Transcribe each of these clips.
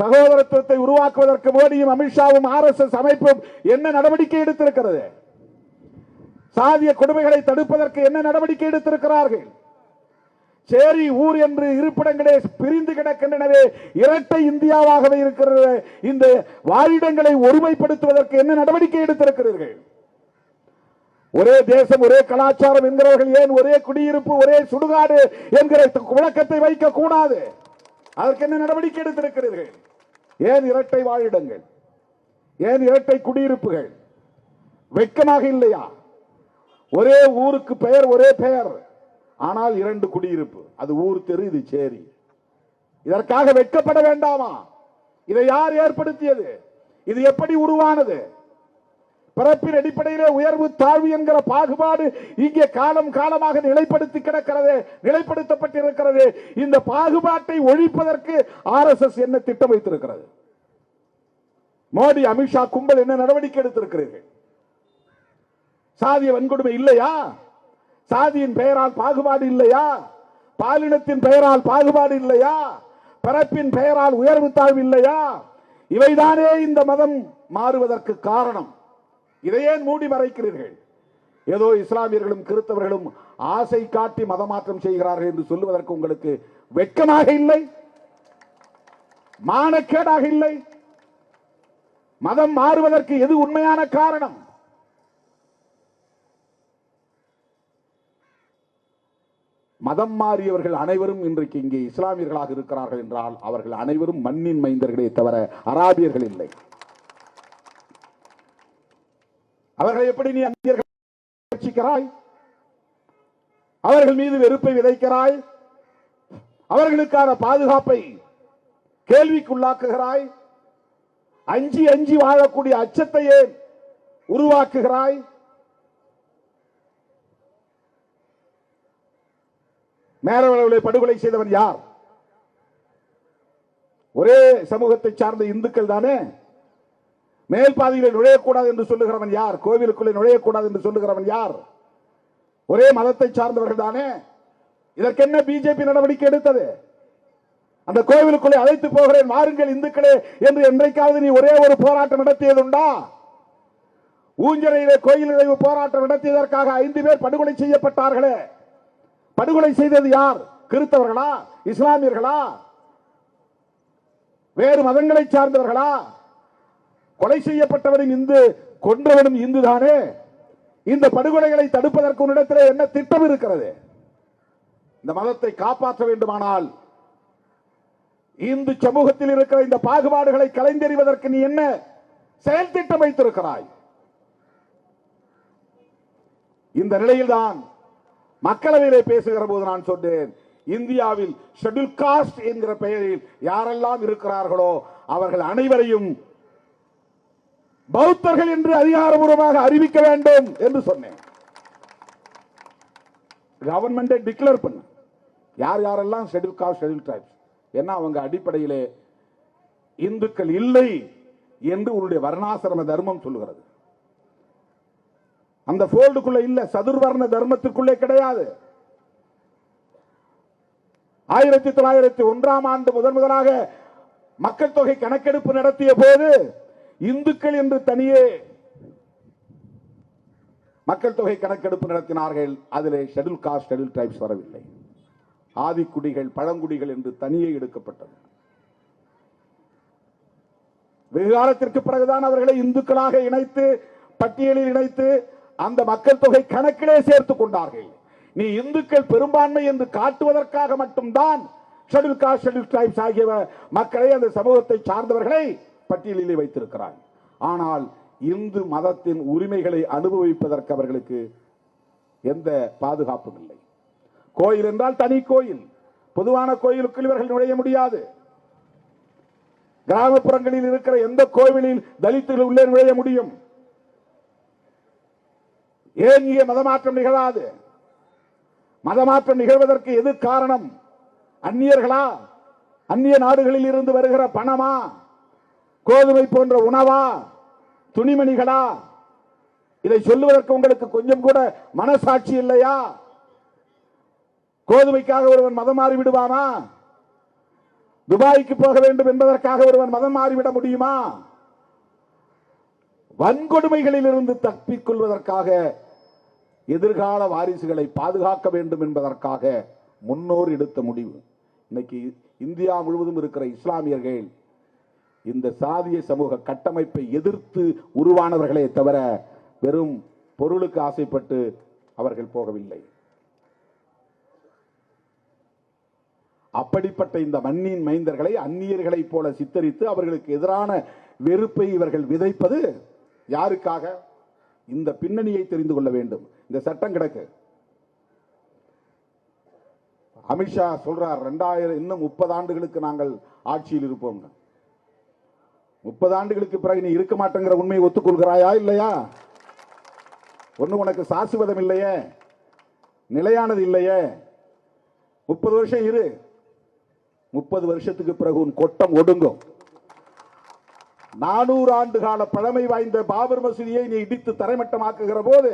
சகோதரத்துவத்தை உருவாக்குவதற்கு மோடியும் அமித்ஷாவும் ஆர் எஸ் எஸ் அமைப்பும் என்ன நடவடிக்கை எடுத்திருக்கிறது? சாதிய கொடுமைகளை தடுப்பதற்கு என்ன நடவடிக்கை எடுத்திருக்கிறார்கள்? சேரி ஊர் என்று இருப்பிடங்களே பிரிந்து கிடக்கின்றனவே இரட்டை இந்தியாவாகவே இருக்கிறது. இந்த வாழிடங்களை ஒருமைப்படுத்துவதற்கு என்ன நடவடிக்கை எடுத்திருக்கிறீர்கள்? ஒரே தேசம் ஒரே கலாச்சாரம் என்கிறவர்கள் ஏன் ஒரே குடியிருப்பு ஒரே சுடுகாடு என்கிற விளக்கத்தை வைக்க கூடாது அதற்கு என்ன நடவடிக்கை எடுத்திருக்கிறீர்கள்? ஏன் இரட்டை வாழிடங்கள்? ஏன் இரட்டை குடியிருப்புகள்? வெட்கமாக இல்லையா? ஒரே ஊருக்கு பெயர் ஒரே பெயர். ஆனால் இரண்டு குடியிருப்பு. அது ஊர் தெரு இது சேரி. இதற்காக வெட்கப்பட வேண்டாமா? இதை யார் ஏற்படுத்தியது? இது எப்படி உருவானது? பிறப்பின் அடிப்படையிலே உயர்வு தாழ்வு என்கிற பாகுபாடு இங்கே காலம் காலமாக நிலைப்படுத்தி கிடக்கிறது நிலைப்படுத்தப்பட்டிருக்கிறது. இந்த பாகுபாட்டை ஒழிப்பதற்கு ஆர் எஸ் எஸ் என்ன திட்டம் வைத்திருக்கிறது? மோடி அமித்ஷா கும்பல் என்ன நடவடிக்கை எடுத்திருக்கிறீர்கள்? சாதிய வன்கொடுமை இல்லையா? சாதியின் பெயரால் பாகுபாடு இல்லையா? பாலினத்தின் பெயரால் பாகுபாடு இல்லையா? பிறப்பின் பெயரால் உயர்வு தாழ்வு இல்லையா? இவைதானே இந்த மதம் மாறுவதற்கு காரணம். இதை ஏன் மூடி மறைக்கிறீர்கள்? ஏதோ இஸ்லாமியர்களும் கிறிஸ்தவர்களும் ஆசை காட்டி மதமாற்றம் செய்கிறார்கள் என்று சொல்லுவதற்கு உங்களுக்கு வெட்கமாக இல்லை? மானக்கேடாக இல்லை? மதம் மாறுவதற்கு எது உண்மையான காரணம்? மதம் மாறியவர்கள் அனைவரும் இன்றைக்கு இங்கே இஸ்லாமியர்களாக இருக்கிறார்கள் என்றால் அவர்கள் அனைவரும் மண்ணின் மைந்தர்களே தவிர அராபியர்கள் இல்லை. அவர்களை எப்படி நீ அந்நியர்கள் அவர்கள் மீது வெறுப்பை விதைக்கிறாய்? அவர்களுக்கான பாதுகாப்பை கேள்விக்குள்ளாக்குகிறாய்? அஞ்சி அஞ்சி வாழக்கூடிய அச்சத்தையே உருவாக்குகிறாய்? மேரவளவுகளை படுகொலை செய்தவன் யார்? ஒரே சமூகத்தை சார்ந்த இந்துக்கள் தானே? மேல் பாதையிலே நுழையக்கூடாது என்று சொல்லுகிறவன் யார்? கோவிலுக்குள்ளே நுழையக்கூடாது என்று சொல்லுகிறவன் யார்? ஒரே மதத்தை சார்ந்தவர்கள் தானே? இதற்கென்ன பிஜேபி நடவடிக்கை எடுத்தது? அந்த கோவிலுக்குள்ளே அழைத்து போகிறேன் வாருங்கள் இந்துக்களே என்று என்றைக்காவது நீ ஒரே ஒரு போராட்டம் நடத்தியதுண்டா ஊஞ்சலையிலே கோயில் நுழைவு போராட்டம் நடத்தியதற்காக ஐந்து பேர் படுகொலை செய்யப்பட்டார்களே. படுகொலை செய்தது யார்? கிறிஸ்தவர்களா இஸ்லாமியர்களா? வேறு மதங்களை சார்ந்தவர்களா? கொலை செய்யப்பட்டவரும் இந்து கொன்றவனும் இந்து தானே இந்த படுகொலைகளை தடுப்பதற்கு உன்னிடத்தில் என்ன திட்டம் இருக்கிறது? இந்த மதத்தை காப்பாற்ற வேண்டுமானால் இந்து சமூகத்தில் இருக்கிற இந்த பாகுபாடுகளை கலைந்தெறிவதற்கு நீ என்ன செயல் திட்டம் வைத்திருக்கிறாய்? இந்த நிலையில்தான் மக்களவையிலே பேசுகிற போது நான் சொன்னேன் இந்தியாவில் ஷெட்யூல் காஸ்ட் என்கிற பெயரில் யாரெல்லாம் இருக்கிறார்களோ அவர்கள் அனைவரையும் பௌத்தர்கள் என்று அதிகாரபூர்வமாக அறிவிக்க வேண்டும் என்று சொன்னேன். கவர்மெண்டை டிக்ளேர் பண்ண. யார் யாரெல்லாம் ஷெட்யூல் காஸ்ட் ஷெட்யூல் டிரைப்ஸ் ஏன்னா அவங்க அடிப்படையிலே இந்துக்கள் இல்லை என்று உங்களுடைய வர்ணாசிரம தர்மம் சொல்லுகிறது. அந்த போல்டுக்குள்ள இல்ல சதுர்வர்ண தர்மத்திற்குள்ளே கிடையாது. ஆயிரத்தி தொள்ளாயிரத்தி ஒன்றாம் ஆண்டு முதன் முதலாக மக்கள் தொகை கணக்கெடுப்பு நடத்திய போது இந்துக்கள் என்று தனியே மக்கள் தொகை கணக்கெடுப்பு நடத்தினார்கள். அதிலே ஷெடியூல் காஸ்ட் ஷெடியூல் டைப்ஸ் வரவில்லை. ஆதிக்குடிகள் பழங்குடிகள் என்று தனியே எடுக்கப்பட்டது. வெகு காலத்திற்கு பிறகுதான் அவர்களை இந்துக்களாக இணைத்து பட்டியலில் இணைத்து அந்த மக்கள் தொகை கணக்கிலே சேர்த்துக் கொண்டார்கள். நீ இந்துக்கள் பெரும்பான்மை என்று காட்டுவதற்காக மட்டும்தான் ஷெடியூல் காஸ்ட் ஷெடியூல் டைப்ஸ் ஆகிய மக்களை அந்த சமூகத்தை சார்ந்தவர்களை பட்டியலிலே வைத்திருக்கிறார் ஆனால் இந்து மதத்தின் உரிமைகளை அனுபவிப்பதற்கு அவர்களுக்கு எந்த பாதுகாப்பும் இல்லை. கோயில் என்றால் தனி கோயில். பொதுவான கோயிலுக்குள் இவர்கள் நுழைய முடியாது. கிராமப்புறங்களில் இருக்கிற எந்த கோவிலில் தலித்துகள் உள்ளே நுழைய முடியும்? ஏன் இங்கே மதமாற்றம் நிகழாது? மதமாற்றம் நிகழ்வதற்கு எது காரணம்? அந்நியர்களா? அந்நிய நாடுகளில் இருந்து வருகிற பணமா? கோதுமை போன்ற உணவா? துணிமணிகளா? இதை சொல்லுவதற்கு உங்களுக்கு கொஞ்சம் கூட மனசாட்சி இல்லையா? கோதுமைக்காக ஒருவன் மதம் மாறி விடுவானா? துபாய்க்கு போக வேண்டும் என்பதற்காக ஒருவன் மதம் மாறிவிட முடியுமா? வன்கொடுமைகளில் இருந்து தப்பிக் கொள்வதற்காக எதிர்கால வாரிசுகளை பாதுகாக்க வேண்டும் என்பதற்காக முன்னோர் எடுத்த முடிவு. இன்னைக்கு இந்தியா முழுவதும் இருக்கிற இஸ்லாமியர்கள் இந்த சாதிய சமூக கட்டமைப்பை எதிர்த்து உருவானவர்களே தவிர வெறும் பொருளுக்கு ஆசைப்பட்டு அவர்கள் போகவில்லை. அப்படிப்பட்ட இந்த மண்ணின் மைந்தர்களை அந்நியர்களைப் போல சித்தரித்து அவர்களுக்கு எதிரான வெறுப்பை இவர்கள் விதைப்பது யாருக்காக? இந்த பின்னணியை தெரிந்து கொள்ள வேண்டும். இந்த சட்டம் கிடக்கு. அமித்ஷா சொல்றார் ரெண்டாயிரம் இன்னும் முப்பது ஆண்டுகளுக்கு நாங்கள் ஆட்சியில் இருப்போம்னு. முப்பது ஆண்டுகளுக்கு பிறகு நீ இருக்க மாட்டேங்கிற உண்மையை ஒத்துக்கொள்கிறாயா இல்லையா? ஒன்று உனக்கு சாசுவதம் இல்லையே. நிலையானது இல்லையே. முப்பது வருஷம் இரு. முப்பது வருஷத்துக்கு பிறகு உன் கொட்டம் ஒடுங்கும். நானூறு ஆண்டு கால பழமை வாய்ந்த பாபர் மசூதியை நீ இடித்து தரைமட்டமாக்குகிற போது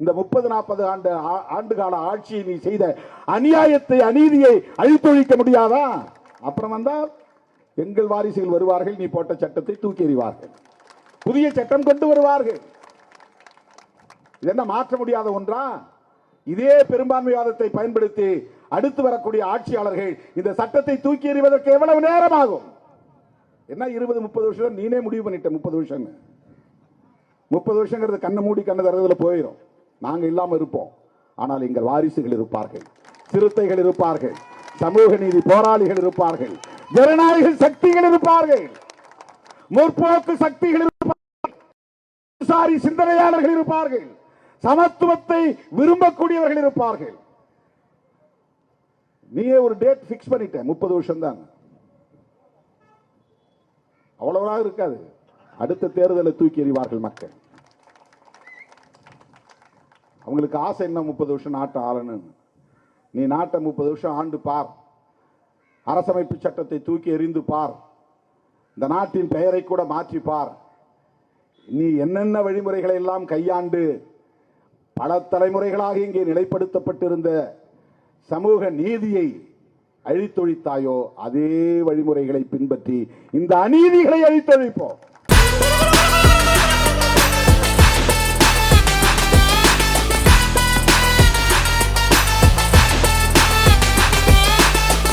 இந்த முப்பது நாற்பது ஆண்டு ஆ- ஆண்டு கால ஆட்சியை நீ செய்த அநியாயத்தை அநீதியை அழித்தொழிக்க முடியாதா? அப்புறம் வந்தால் எங்கள் வாரிசுகள் வருவார்கள் நீ போட்ட சட்டத்தை தூக்கி எறிவார்கள். புதிய சட்டம் கொண்டு வருவார்கள். என்ன மாற்ற முடியாத ஒன்றா? இதே பெரும்பான்மைவாதத்தை பயன்படுத்தி அடுத்து வரக்கூடிய ஆட்சியாளர்கள் இந்த சட்டத்தை தூக்கி எறிவதற்கு எவ்வளவு நேரம் ஆகும் என்ன இருபது முப்பது வருஷம்? நீனே முடிவு பண்ணிட்ட முப்பது வருஷம் முப்பது வருஷங்கிறது கண்ணை மூடி கண்ணு தரதுல போயிடும் நாங்கள் இல்லாம இருப்போம். ஆனால் எங்கள் வாரிசுகள் இருப்பார்கள். சிறுத்தைகள் இருப்பார்கள். சமூக நீதி போராளிகள் இருப்பார்கள். ஜனநாயக சக்திகள் இருப்பார்கள். முற்போக்கு சக்திகள் இருப்பார்கள். சாரி சிந்தனையாளர்கள் இருப்பார்கள். சமத்துவத்தை விரும்பக்கூடியவர்கள் இருப்பார்கள். நீயே ஒரு டேட் பிக்ஸ் பண்ணிட்ட முப்பது வருஷம் தான் அவ்வளவுதான் இருக்காது. அடுத்த தேர்தலை தூக்கி எறிவார்கள் மக்கள். அவங்களுக்கு ஆசை என்ன முப்பது வருஷம் நாட்டை ஆளணும்னு? நீ நாட்டை முப்பது வருஷம் ஆண்டு பார். அரசமைப்பு சட்டத்தை தூக்கி எறிந்து பார். இந்த நாட்டின் பெயரை கூட மாற்றி பார். நீ என்னென்ன வழிமுறைகளை எல்லாம் கையாண்டு பல தலைமுறைகளாக இங்கே நிலைப்படுத்தப்பட்டிருந்த சமூக நீதியை அழித்தொழித்தாயோ அதே வழிமுறைகளை பின்பற்றி இந்த அநீதிகளை அழித்தொழிப்போம்.